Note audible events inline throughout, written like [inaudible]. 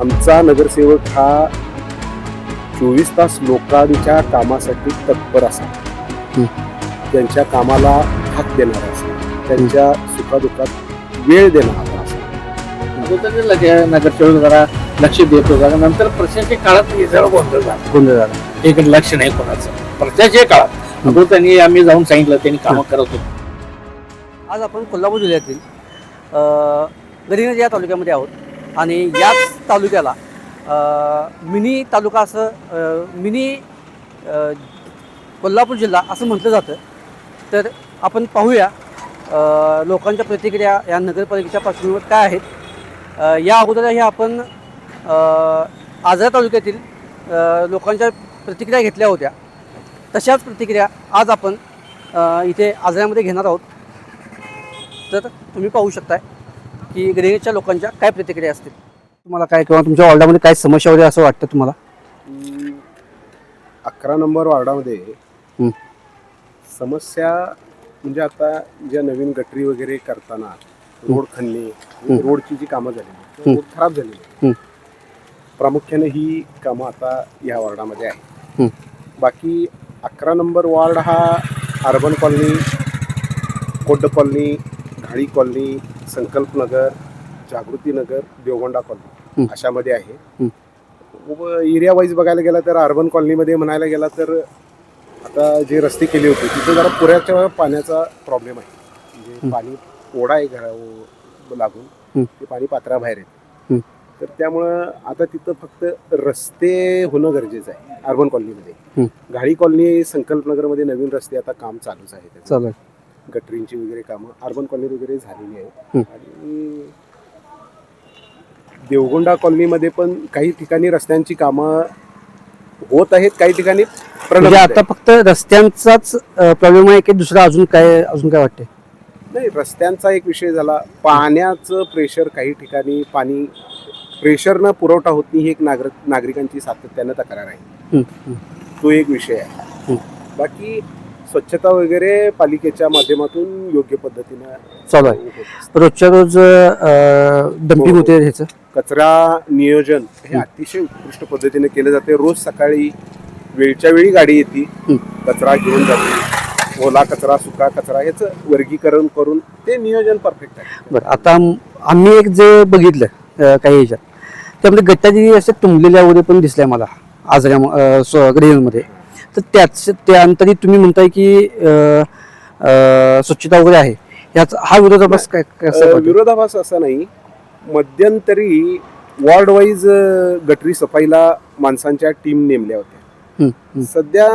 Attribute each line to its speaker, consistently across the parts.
Speaker 1: आमचा नगरसेवक हा चोवीस तास लोकांच्या कामासाठी तत्पर असा.
Speaker 2: हं.
Speaker 1: त्यांच्या कामाला हात देणारा असा. त्यांच्या सुखादुखात वेळ देणारा असा.
Speaker 3: नगरसेवक जरा लक्ष देत होता. नंतर प्रशासकीय काळात हे गोंधळ झाला.
Speaker 2: गोंधळ झाला.
Speaker 3: इकडे लक्ष नाही कोणाचं. प्रशासकीय काळात. अगोदर त्यांनी आम्ही जाऊन सांगितलं त्यांनी कामं करत होते.
Speaker 2: आज आपण कोल्हापूर जिल्ह्यातील अ, गडिंग्लज या तालुक्यामध्ये आहोत. आणि याच तालुक्याला मिनी तालुका असं मिनी कोल्हापूर जिल्हा असं म्हटलं जातं. तर आपण पाहूया लोकांच्या प्रतिक्रिया या नगरपालिकेच्या पार्श्वभूमीवर काय आहेत. या अगोदर हे आपण आजरा तालुक्यातील लोकांच्या प्रतिक्रिया घेतल्या होत्या. तशाच प्रतिक्रिया आज आपण इथे आजऱ्यामध्ये घेणार आहोत. तर तुम्ही पाहू शकताय. की गडिंगच्या लोकांच्या काय प्रतिक्रिया असतील तुम्हाला काय किंवा तुमच्या वॉर्डामध्ये काय समस्या वगैरे असं वाटतं तुम्हाला
Speaker 1: अकरा नंबर वार्डामध्ये
Speaker 2: हं.
Speaker 1: समस्या म्हणजे आता ज्या नवीन गटरी वगैरे करताना रोड खणणे. रोडची जी कामं झाली. रोड खराब झालेली
Speaker 2: हं.
Speaker 1: प्रामुख्याने ही कामं आता या वॉर्डामध्ये आहे
Speaker 2: हं.
Speaker 1: बाकी अकरा नंबर वार्ड हा अर्बन कॉलनी कोड्ड colony घाळी colony Sankalpnagar Jagrutinagar Devgonda colony. अशामध्ये आहे
Speaker 2: हं.
Speaker 1: एरिया वाईज बघायला गेला तर अर्बन कॉलनीमध्ये म्हणायला गेला तर आता जे रस्ते केले होते तिथे जरा पुऱ्याच्या पाण्याचा प्रॉब्लेम आहे म्हणजे. पाणी ओढा आहे घरा लागून. ते पाणी पात्राबाहेर
Speaker 2: हं.
Speaker 1: येते तर त्यामुळं आता तिथं फक्त रस्ते होणं गरजेचं आहे अर्बन कॉलनीमध्ये. घाळी कॉलनी संकल्पनगरमध्ये नवीन रस्ते आता काम चालूच आहे गटरींची वगैरे कामं अर्बन कॉलनीत वगैरे झालेली आहेत
Speaker 2: हं.
Speaker 1: आणि देवगोंडा कॉलनीमध्ये पण काही ठिकाणी रस्त्यांची कामं होत आहेत काही ठिकाणी
Speaker 2: म्हणजे आता. फक्त रस्त्यांचाच प्रॉब्लेम आहे की दुसरा अजून काय अजून काय वाटते
Speaker 1: नाही रस्त्यांचा एक विषय झाला पाण्याचं प्रेशर काही ठिकाणी पाणी प्रेशरनं पुरवठा होत नाही ही एक नागरिक नागरिकांची सातत्यानं तक्रार आहे. तो एक विषय आहे. बाकी स्वच्छता वगैरे पालिकेच्या माध्यमातून योग्य पद्धतीनं
Speaker 2: चालू आहे. रोजच्या रोज डम्पिंग
Speaker 1: हो.
Speaker 2: होते ह्याचं
Speaker 1: कचरा नियोजन हे
Speaker 2: हं.
Speaker 1: अतिशय उत्कृष्ट पद्धतीने केले जाते रोज सकाळी वेळच्या वेळी गाडी येते
Speaker 2: हं.
Speaker 1: कचरा घेऊन जाते ओला कचरा सुका कचरा याचं वर्गीकरण करून ते नियोजन परफेक्ट आहे
Speaker 2: बरं आता आम- आम्ही एक जे बघितलं काही ह्याच्यात त्यामध्ये गट्टाजी असे तुंबलेल्या वगैरे पण दिसल्या मला आजऱ्या गडियनमध्ये तर त्याच त्यानंतरी तुम्ही म्हणताय की स्वच्छता वगैरे आहे याचा हा विरोधाभास काय वाटतं?
Speaker 1: विरोधाभास असा नाही मध्यंतरी वॉर्ड वाईज गटरी सफाईला माणसांच्या टीम नेमल्या होत्या सध्या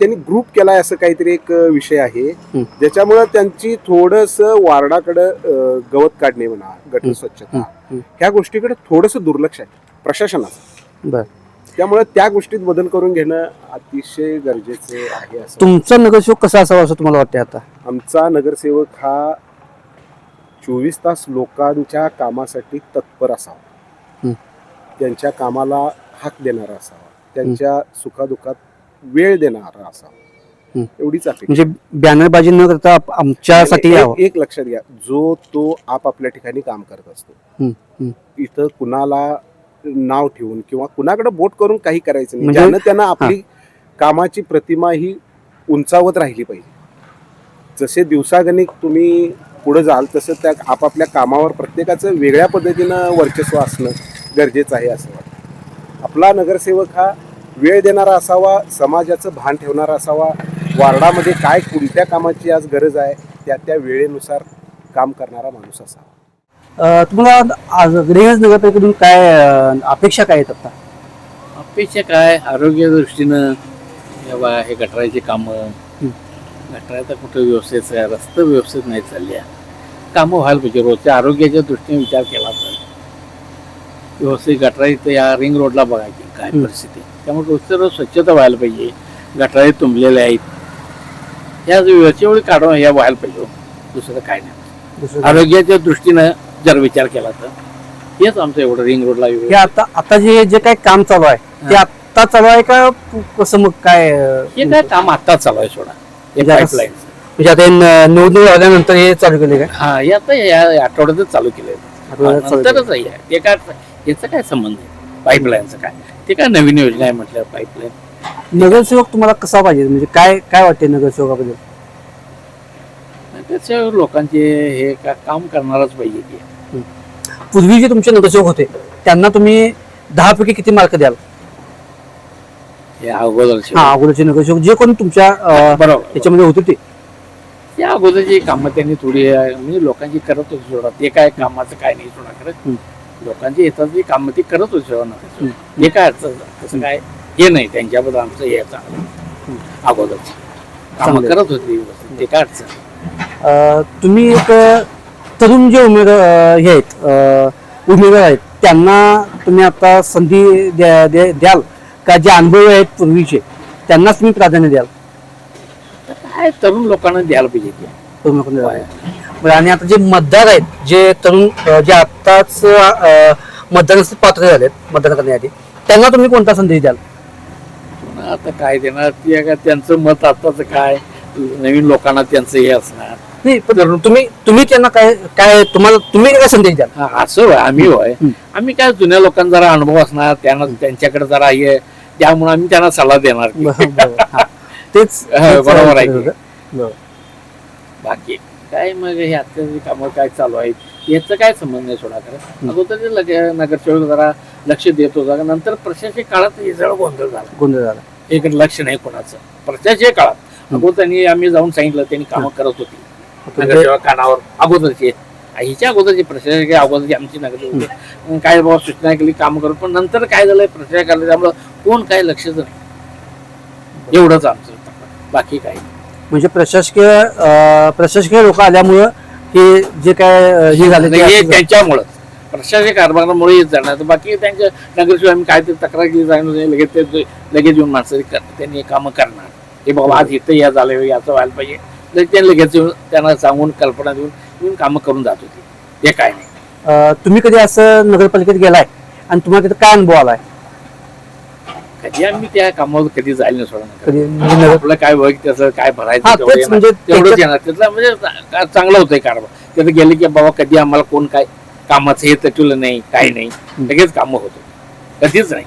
Speaker 1: त्यांनी ग्रुप केलाय असं काहीतरी एक विषय आहे. ज्याच्यामुळं त्यांची थोडस वार्डाकडं गवत काढणे म्हणा गटर. स्वच्छता. ह्या गोष्टीकडे थोडस दुर्लक्ष आहे प्रशासनाचं
Speaker 2: बरं
Speaker 1: त्यामुळे त्या गोष्टीत बदल करून घेणं अतिशय गरजेचं आहे असं
Speaker 2: तुमचा नगरसेवक कसा असावा असं तुम्हाला वाटते आता?
Speaker 1: आमचा नगरसेवक हा चोवीस तास लोकांच्या कामासाठी तत्पर असावा.
Speaker 2: हं.
Speaker 1: त्यांच्या कामाला हाक देणारा असावा. त्यांच्या सुखादुखात वेळ देणारा असावा.
Speaker 2: हं.
Speaker 1: एवढीच अपेक्षा.
Speaker 2: म्हणजे बॅनरबाजी न करता आप- आमच्यासाठी
Speaker 1: एक- एक लक्षात घ्या. जो तो आपापल्या ठिकाणी काम करत असतो.
Speaker 2: हं, हं.
Speaker 1: इथं कुणाला नाव ठेवून किंवा कुणाकडे बोट करून काही करायचं नाही.
Speaker 2: म्हणजे-
Speaker 1: ज्यानं त्यांना आपली कामाची प्रतिमा ही उंचावत राहिली पाहिजे. जसे दिवसागणिक तुम्ही पुढे जाल तसं त्या आपापल्या कामावर प्रत्येकाचं वेगळ्या पद्धतीनं वर्चस्व असणं गरजेचं आहे असं वाटतं. आपला नगरसेवक हा वेळ देणारा असावा समाजाचं भान ठेवणारा असावा वार्डामध्ये काय कोणत्या कामाची आज गरज आहे त्या त्या वेळेनुसार काम करणारा माणूस असावा.
Speaker 2: तुम्हाला आज गडिंगज नगरपालिकेतून काय अपेक्षा काय आहेत आता?
Speaker 3: अपेक्षा काय? आरोग्य दृष्टीनं या हे गटराची कामं.
Speaker 2: हं.
Speaker 3: गटराचा कुठं व्यवस्थित रस्ते व्यवस्थित नाही चालल्या कामं व्हायला पाहिजे रोजच्या आरोग्याच्या दृष्टीने विचार केला तर. व्यवस्थित गटरा इथं या रिंग रोडला बघायची काय
Speaker 2: हं.
Speaker 3: परिस्थिती. त्यामुळे रोजच्या रोज स्वच्छता व्हायला पाहिजे. गटारी तुंबलेल्या आहेत. ह्या वेळच्या वेळी काढून ह्या व्हायला पाहिजे दुसरं काय नाही? आरोग्याच्या दृष्टीनं जर विचार केला तर. हेच आमचं एवढं रिंग रोडला
Speaker 2: हे आता आता जे जे काही काम चालू आहे ते. आता चालू आहे का कसं मग काय
Speaker 3: हे काय काम आत्ताच चालू आहे सोडा. हे
Speaker 2: म्हणजे आता- म्हणजे आता हे न- निवडणूक झाल्यानंतर हे चालू केले काय
Speaker 3: हा हे आता या आठवड्यातच चालू केलंय.
Speaker 2: आठवड्यात चालू
Speaker 3: नंतरच आहे. ते काय याचा काय संबंध आहे? पाईपलाईनचं काय? ते काय नवीन योजना आहे म्हटलं पाईपलाईन
Speaker 2: नगरसेवक तुम्हाला कसा पाहिजे? म्हणजे काय काय वाटते नगरसेवकाबद्दल?
Speaker 3: त्याच्यावर लोकांचे हे का काम करणारच पाहिजे की.
Speaker 2: पूर्वी जे तुमचे नगरसेवक होते त्यांना तुम्ही दहा पैकी किती मार्क द्याल?
Speaker 3: हे अगोदरचे.
Speaker 2: हा अगोदरचे नगरसेवक जे कोण तुमच्या अं,
Speaker 3: बरोबर
Speaker 2: याच्यामध्ये होते ते.
Speaker 3: त्या अगोदरची कामं त्यांनी थोडी अं, म्हणजे लोकांची करत होती सोडा ते काय कामाचं काय नाही सोडा करत. लोकांची येतात जी कामं ती करत होती सोडा ना. हे काय अडचण तसं काय हे नाही त्यांच्याबद्दल आमचं हे चांगलं अगोदरची. कामं
Speaker 2: चांगलं.
Speaker 3: करत होती व्यवस्थित. ते काय अडचण.
Speaker 2: अं, तुम्ही एक अं, तरुण जे उमेदवार अं, हे आहेत उमेदवार आहेत त्यांना तुम्ही आता संधी द्या- द्या- द्याल का? जे अनुभवी आहेत पूर्वीचे त्यांनाच तुम्ही प्राधान्य द्याल?
Speaker 3: तर काय तरुण लोकांना द्यायला पाहिजे ते.
Speaker 2: तरुण लोकांना द्याल. बरं, आणि आता जे मतदार आहेत जे तरुण अं, जे आत्ताच अं, मतदानास पात्र झालेत मतदान करण्याआधी त्यांना तुम्ही कोणता संदेश द्याल?
Speaker 3: आता काय देणार? ते त्यांचं मत आताच काय? नवीन लोकांना त्यांचं हे असणार.
Speaker 2: नाही पण तुम्ही तुम्ही त्यांना काय काय तुम्हाला तुम्ही काय संदेश द्याल?
Speaker 3: हा, असं होय आम्ही होय. आम्ही काय जुन्या लोकांना जरा अनुभव असणार त्यांना त्यांच्याकडे जरा हे त्यामुळे आम्ही त्यांना सल्ला देणार.
Speaker 2: हा. तेच [laughs]
Speaker 3: हा,
Speaker 2: तेच
Speaker 3: बरोबर आहे. बाकी काय मग हे आत्ताची कामं काय चालू आहेत याचं काय संबंध नाही सोडा खरं? अगोदर लगे- नगरसेवक जरा लक्ष देत होता नंतर प्रशासकीय काळात हे सगळं गोंधळ झाला.
Speaker 2: गोंधळ झाला.
Speaker 3: एक लक्ष नाही कोणाचं. प्रशासकीय काळात. अगोदर त्यांनी आम्ही जाऊन सांगितलं त्यांनी कामं करत होती. नगरसेवक कानावर अगोदरची हिच्या अगोदरची प्रशासकीय अगोदरची आमची नगरसेवक काय बाबा सूचना केली काम करू पण नंतर काय झालंय प्रशासकाला त्यामुळं कोण काय लक्षच नाही. एवढंच आमचं बाकी काय.
Speaker 2: म्हणजे प्रशासकीय प्रशासकीय लोक आल्यामुळं हे जे काय हे झालं
Speaker 3: हे. त्यांच्यामुळं. प्रशासकीय कारभारामुळे येत जाणार तर बाकी त्यांच्या नगरसेवक आम्ही काय ते तक्रार केली जाणार नाही. लगेच ते लगेच येऊन माणसं त्यांनी कामं करणार. हे बाबा आज इथं या झालं याचं व्हायला पाहिजे. तर ते लगेच येऊन त्यांना सांगून कल्पना देऊन येऊन कामं करून जात होती. हे काय नाही.
Speaker 2: अं, तुम्ही कधी असं नगरपालिकेत गेलाय? आणि तुम्हाला तिथं काय अनुभव आलाय?
Speaker 3: कधी आम्ही त्या कामावर कधी जायला नाही सोडा.
Speaker 2: कधी म्हणजे नगर
Speaker 3: आपलं काय वय त्याचं काय
Speaker 2: हा,
Speaker 3: भरायचं
Speaker 2: तेच
Speaker 3: तेवढं येणार.
Speaker 2: म्हणजे
Speaker 3: तेवढंच
Speaker 2: त्याच्यात-
Speaker 3: येणार. त्यातलं म्हणजे चा- चांगलं होतंय कारभार. तिथं गेले की बाबा कधी आम्हाला कोण काय कामाचं हे तटवलं नाही काही नाही. लगेच कामं होतो कधीच नाही.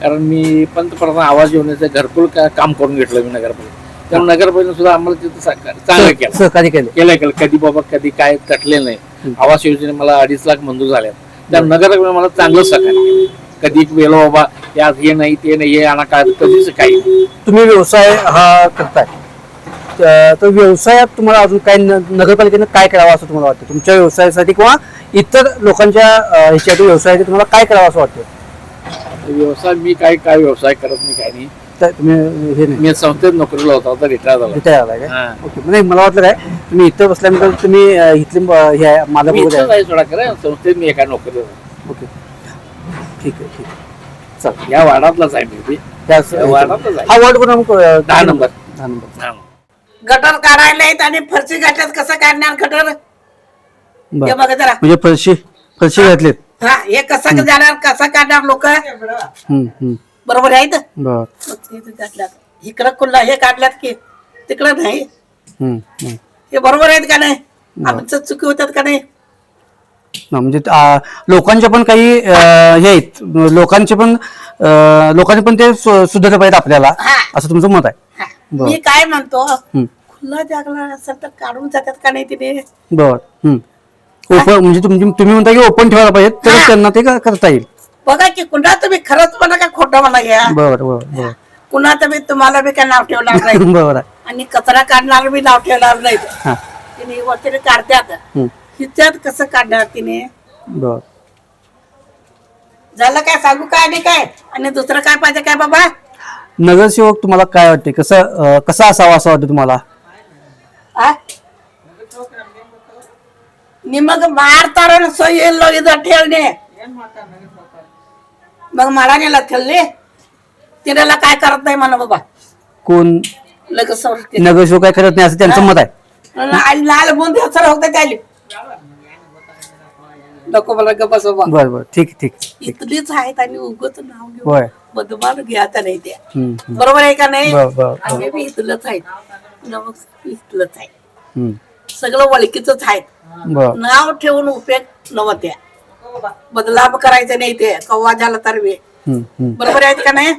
Speaker 3: कारण मी पंतप्रधान आवाज योजनेचं घरकुल का- काम करून घेतलं मी नगरपालिका त्यामुळे नगरपालिका सुद्धा आम्हाला तिथं सहकार्य चांगलं केलं.
Speaker 2: सहकार्य केले.
Speaker 3: केलं केलं. कधी बाबा कधी काय तटले नाही. आवास योजने मला अडीच लाख मंजूर झाल्या त्या नगर मला चांगलं सहकार्य केलं. कधी गेलो बाबा यात हे नाही ते नाही हे आणा काय कधीच काही नाही.
Speaker 2: तुम्ही व्यवसाय हा करताय. त- तर व्यवसायात तुम्हाला अजून काय न- नगरपालिकेनं काय करावं असं तुम्हाला वाटतं? तुमच्या व्यवसायासाठी किंवा इतर लोकांच्या अं, ह्याच्यासाठी व्यवसायासाठी तुम्हाला काय करावं असं वाटतं?
Speaker 3: व्यवसाय मी काय काय व्यवसाय करत नाही काय नाही.
Speaker 2: तुम्ही हे नाही
Speaker 3: मी संस्थेत नोकरीला होता आता रिटायर झाला
Speaker 2: काय
Speaker 3: हा.
Speaker 2: ओके नाही मला वाटलं काय तुम्ही इथं बसल्यानंतर तुम्ही अं, इथले अं, हे आहे, मालक
Speaker 3: मी
Speaker 2: वगैरे
Speaker 3: इथंच
Speaker 2: आहे.
Speaker 3: आहे सोडा खरं संस्थेत मी एका नोकरीला होतो.
Speaker 2: ओके ठीक आहे ठीक आहे चालेल
Speaker 3: या वार्डातलाच आहे मी बी.
Speaker 2: त्याच
Speaker 3: या वार्डातलाच आहे
Speaker 2: हा वॉर्ड क्रमांक अं,
Speaker 3: दहा नंबर
Speaker 2: दहा नंबर
Speaker 3: दहा नंबर.
Speaker 4: गटर काढायला आहेत आणि फरशी घातल्यात. कसं काढणार गटर? हे
Speaker 2: बरं
Speaker 4: बघा जरा.
Speaker 2: म्हणजे फरशी फरशी घातलीत.
Speaker 4: हा हे कसं जाणार कसं काढणार लोक?
Speaker 2: हम्म, हम्म.
Speaker 4: बरोबर
Speaker 2: बरं
Speaker 4: काढल्यात इकडं कुल्ला हे काढल्यात की तिकडं नाही
Speaker 2: हम्म, हम्म.
Speaker 4: हे बरोबर आहेत का नाही आमचं चुकी होतात का नाही
Speaker 2: हा, म्हणजे आ, लोकांच्या पण काही अं, हे आहेत लोकांचे पण अं, लोकांनी पण ते सु- सुधारलं पाहिजे आपल्याला
Speaker 4: हा.
Speaker 2: असं तुमचं मत आहे
Speaker 4: हा.
Speaker 2: बरं.
Speaker 4: मी काय म्हणतो
Speaker 2: हम्म.
Speaker 4: खुल्ला जागला असेल तर काढून जातात का नाही तिने
Speaker 2: बरं हम्म. ओपन म्हणजे तुमची तुम्ही म्हणता की ओपन ठेवायला पाहिजे तर
Speaker 4: हा.
Speaker 2: त्यांना ते का- करता येईल
Speaker 4: बघा की कुणा तुम्ही खरंच म्हणा का खोटं म्हणा घ्या कुणा तुम्ही तुम्हाला बी काय नाव ठेवणार नाही. [laughs]
Speaker 2: बरोबर आहे.
Speaker 4: आणि कचरा काढणार बी नाव ठेवणार नाही.
Speaker 2: हा.
Speaker 4: तिने वगैरे काढतात.
Speaker 2: हम्म.
Speaker 4: हिच्यात कसं काढणार तिने? झालं काय? सांगू काय नाही काय? आणि दुसरं काय पाहिजे काय बाबा?
Speaker 2: नगरसेवक तुम्हाला काय वाटते? कसं अं, कसा असावा असं वाटतं तुम्हाला?
Speaker 4: मग मारतार सोय इथं ठेवणे. मग मला नेला ठेवले तिला काय करत नाही म्हणा बाबा.
Speaker 2: कोण?
Speaker 4: लगेच सोडते.
Speaker 2: नगरसेवक काय करत नाही असं त्यांचं मत आहे.
Speaker 4: आणि लाल बुंद हसर होते त्याली. नको मला ग बस बाबा.
Speaker 2: बरं बरं. ठीक ठीक
Speaker 4: इथलीच आहेत आणि उगत नाव घेऊ
Speaker 2: होय.
Speaker 4: बदमाल नाही त्या.
Speaker 2: हम्म, हम्म.
Speaker 4: बरोबर आहे का नाही?
Speaker 2: बरं बरं बरं.
Speaker 4: आम्ही बी इथलंच आहेत. नमक इथलंच आहे.
Speaker 2: हम्म.
Speaker 4: सगळं वळकीच आहेत.
Speaker 2: बरं.
Speaker 4: नाव ठेवून उपयोग नव्हत्या. बदलाव करायचं नाही ते. कव्वा झाला तर बी. बरोबर आहेत का नाही.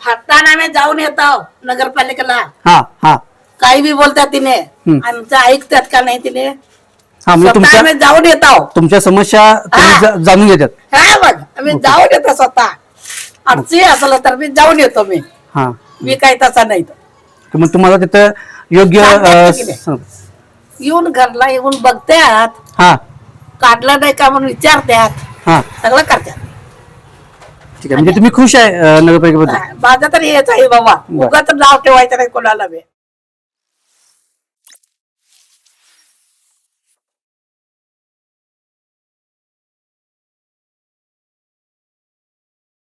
Speaker 4: हाताने आम्ही जाऊन येतो नगरपालिकेला.
Speaker 2: हा हा.
Speaker 4: काही बी बोलतात तिने. आमचं ऐकतात का नाही तिने?
Speaker 2: हा म्हणजे
Speaker 4: स्वतः
Speaker 2: तुमच्या
Speaker 4: आम्ही जाऊन येतो
Speaker 2: तुमच्या समस्या तुम्ही
Speaker 4: हा.
Speaker 2: जा- जाणून घेतात
Speaker 4: हा बघ. आम्ही जाऊन येतो स्वतः. अडचणी असलं तर मी जाऊन येतो मी.
Speaker 2: हा.
Speaker 4: मी काही तसा नाही.
Speaker 2: तर मग तुम्हाला तिथं योग्य
Speaker 4: सांगतात
Speaker 2: अं,
Speaker 4: की नाही?
Speaker 2: स-
Speaker 4: येऊन घरला येऊन बघतात
Speaker 2: हा.
Speaker 4: काढलं नाही का म्हणून विचारतात
Speaker 2: हा.
Speaker 4: सगळं करतात
Speaker 2: ठीक आहे म्हणजे तुम्ही खुश आहे अं, नगरपालिकेबद्दल
Speaker 4: माझं तर हेच आहे बाबा.
Speaker 2: बरं.
Speaker 4: उगाच नाव ठेवायचं नाही कोणाला बी.